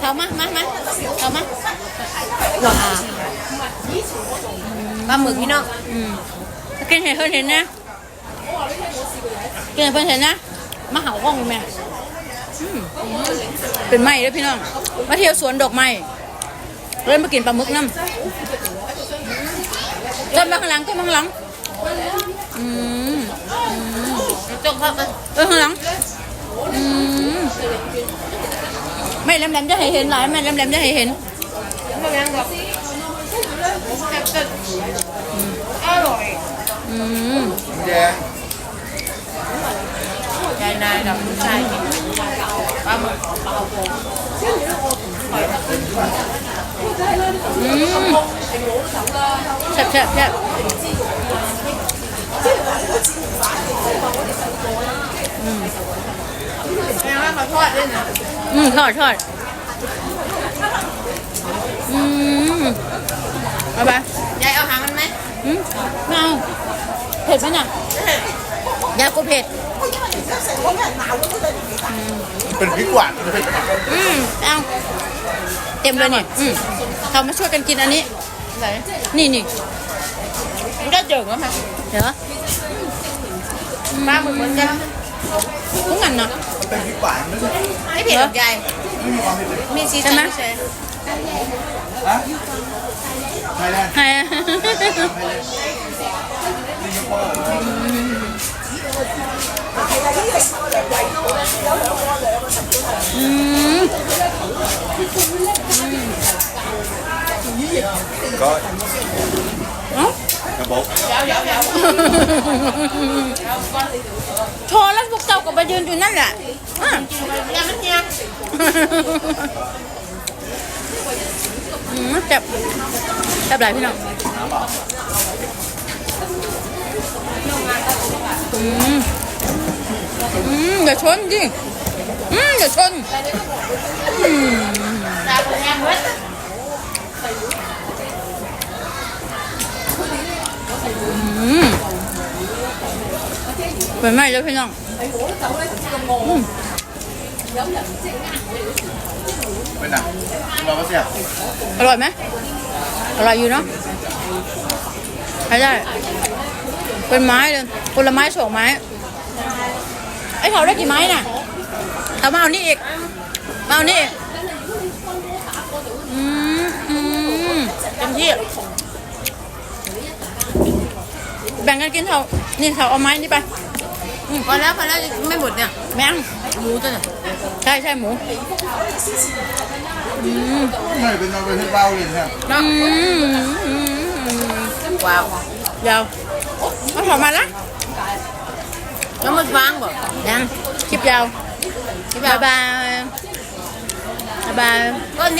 เขามามามาเขามาว้าปลาหมึกพี่น้องอืมกินเห็นเพื่อนเห็นนะกินให้เพื่อนเห็นนะมาเห่าห้องแม่อืมเป็นไม้ด้วยพี่น้อง มาเที่ยวสวนดอกไม้เริ่มมากินปลาหมึกน้ำต้นมาข้างหลังต้นมาข้างหลังอืมจงเข้าไปเออข้างหลังอืม ไม่แหลมๆจะให้เห็นหลายไม่แหลมๆจะให้เห็นไม่ยังบอกแซ่บอร่อยอืมแดงยายนายกับผู้ชายปลาหมึกปลาโปอืมแซ่บแซ่บแซ่บอืม แม่ว่าเขาทอดด้วยนะอืมทอดทอดอืมเอาไปยายเอาหางมันไหมอืมไม่เอาเผ็ดไหมน่ะยากูเผ็ดเป็นพริกหวานเลยอืมเอาเต็มเลยนี่อืมเรามาช่วยกันกินอันนี้ไหนนี่นี่มันก็เจิงแล้วค่ะเดี๋ยวปลาหมึกเหมือนกัน ทุกงันเนาะเป็นพริกหวานไม่ใช่ไม่เผ็ดหรอกยายไม่มีความเผ็ดเลยมีซีใช่ซันไหมเฉยฮะไม่ได้ให้อืมก็เอ้ากระ บกโชว์แล้วพวกเจ้าก็ไปยืนอยู่นั่นแหละอะยายมันเนี่ยอืมแซ่บแซ่บหลายพี่น้องอืมอืมอย่าชนดิอืมอย่าชนอืม ตาคนแห้งเว้ย อืม เป็นไหมแล้วพี่น้องเป็นหนังเราก็เสียบอร่อยไหมอร่อยอยู่เนาะใช้ได้ เป็นไม้เลยคนละไม้สองไม้ ไอ้เขาได้กี่ไม้น่ะเอามาเอานี่อีกมาเอานี่อีกอืมอืมเต็มที่แบ่งกันกินเถอะนี่เถอะเอาไม้นี่ไป พอแล้วพอแล้วไม่หมดเนี่ยแม่งหมูตัวเนี่ยใช่ใช่หมูไม่เป็นเราเป็นที่เบ้าเลยเนี่ยเนาะอืมว้าวยาวเอาถอดมาละแล้วมันวางบ่ยังคลิปยาวที่แบบายบายบ๊ายบายก็